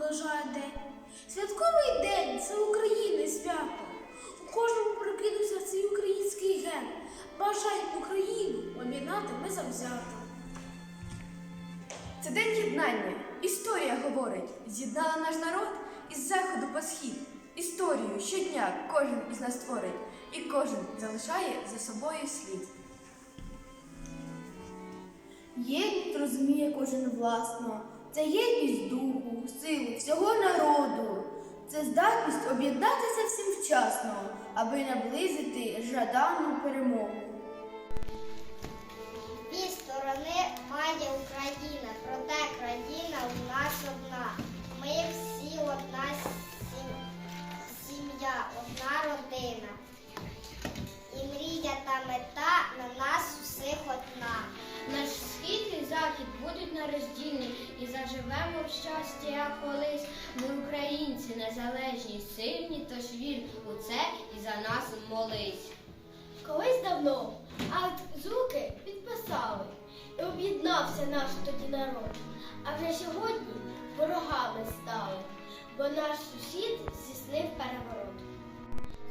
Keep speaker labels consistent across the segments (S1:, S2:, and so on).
S1: наближає день. Святковий день це України свято. У кожному прокинувся цей український ген. Бажай Україну об'єднати ми завзято.
S2: Це день єднання. Історія говорить, з'єднала наш народ із заходу по схід. Історію щодня кожен із нас творить, і кожен залишає за собою слід.
S3: Єдність розуміє кожен власно. Це єдність духу, сили всього народу. Це здатність об'єднатися всім вчасно, аби наблизити жадану перемогу.
S4: Дві сторони має Україна, проте країна у нас одна. Ми всі одна сім'я, одна родина. І мрія та мета на нас усіх одна.
S5: Наш схід і захід будуть нероздільні і заживемо в щасті, як колись. Ми українці незалежні, сильні, тож вір у це і за нас молись.
S3: Колись давно акт зуки підписали і об'єднався наш тоді народ. А вже сьогодні ворогами стали, бо наш сусід здійснив переворот.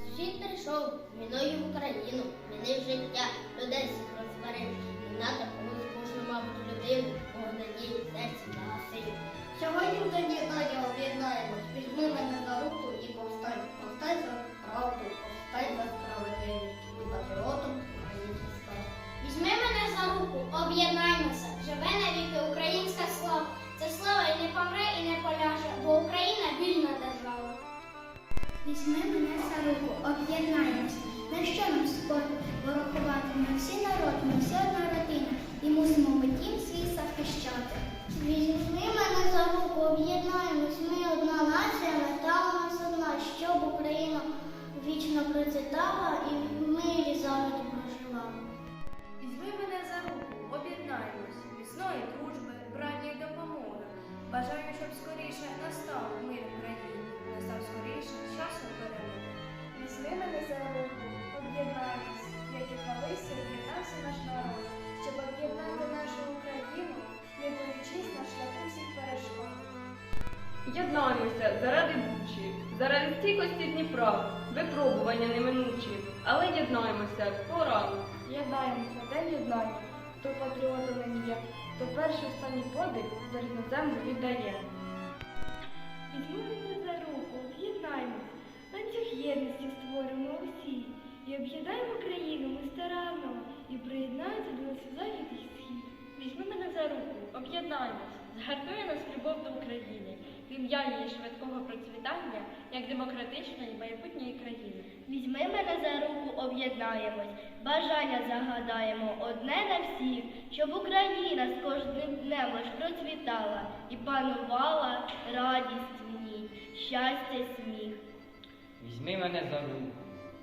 S5: Сусід прийшов війною в Україну, змінив життя, людей всіх розварив. Не надо Візьми мене за руку,
S6: об'єднаємось. На що нам спорт Ворохувати Ми всі народ, ми всі одна родина, і мусимо ми дім свій захищати.
S4: Візьми мене за руку, об'єднаємось. Ми одна нація, мета у нас одна, щоб Україна вічно процвітала
S7: Єднаємося заради Бучі, заради стійкості Дніпра, випробування неминучі, але єднаємося, пора.
S3: Єднаємося, день єднання. Хто патріотом не є, то перший останній подих за рідну землю віддає.
S8: Візьми мене за руку, об'єднаймось, ланцюг єдності створимо усі, і об'єднаємо країну ми старанно, і приєднається до нас захід і схід.
S7: Візьми мене за руку, об'єднаймось, згартує нас любов до України, ім'я її швидкого процвітання, як демократичної майбутньої країни.
S5: Візьми мене за руку, об'єднаємось, бажання загадаємо одне на всіх, щоб Україна з кожним днем лиш процвітала і панувала радість в ній, щастя, сміх.
S9: Візьми мене за руку,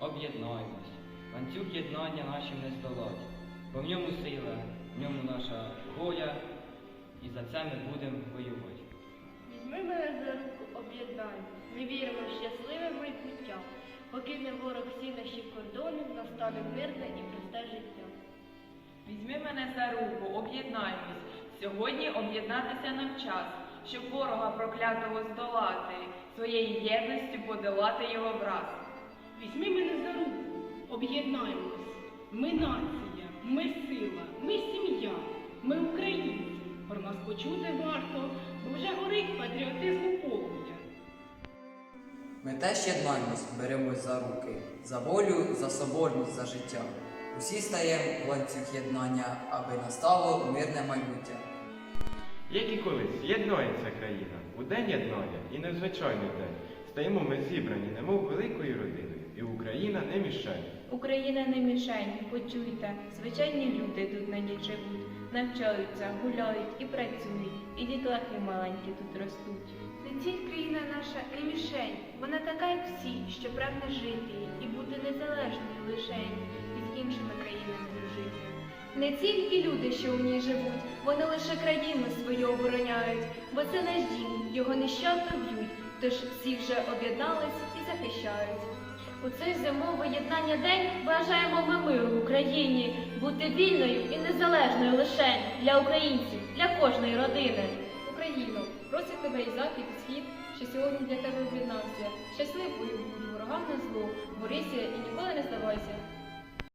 S9: об'єднаймось, ланцюг єднання нашим не здолать, бо в ньому сила, в ньому наша воля, і за це ми будемо воювати.
S7: Візьми мене за руку, об'єднаймось, ми віримо в щасливе майбуття, покине ворог всі наші кордони, настане мирне і просте життя.
S10: Візьми мене за руку, об'єднаймось. Сьогодні об'єднатися нам час, щоб ворога проклятого здолати, своєю єдністю подолати його враз.
S11: Візьми мене за руку, об'єднаємось. Ми нація, ми сила, ми сім'я, ми українці. Про нас почути варто, вже горить патріотизму полум'я.
S12: Ми теж єднаємось, беремось за руки, за волю, за соборність, за життя. Усі стаємо в ланцюг єднання, аби настало мирне майбуття.
S13: Як і колись, єднається країна у день єднання і незвичайний день. Стаємо ми зібрані, немов великою родиною, і Україна не мішає.
S7: Україна не мішень, почуйте, звичайні люди тут нині живуть, навчаються, гуляють і працюють, і дітлахи маленькі тут ростуть.
S8: Не тільки країна наша не мішень, вона така, як всі, що прагне жити і бути незалежною лишень від іншими країнами дружити.
S7: Не тільки люди, що у ній живуть, вони лише країну свою обороняють, бо це наш дім, його нещадно б'ють, тож всі вже об'єднались і захищають. У цей зимовий єднання день бажаємо ми миру в Україні, бути вільною і незалежною лише для українців, для кожної родини. Україно, просить тебе і захід, і схід, що сьогодні для тебе об'єднався. Щасливою будь ворогам на зло, борися і ніколи не здавайся.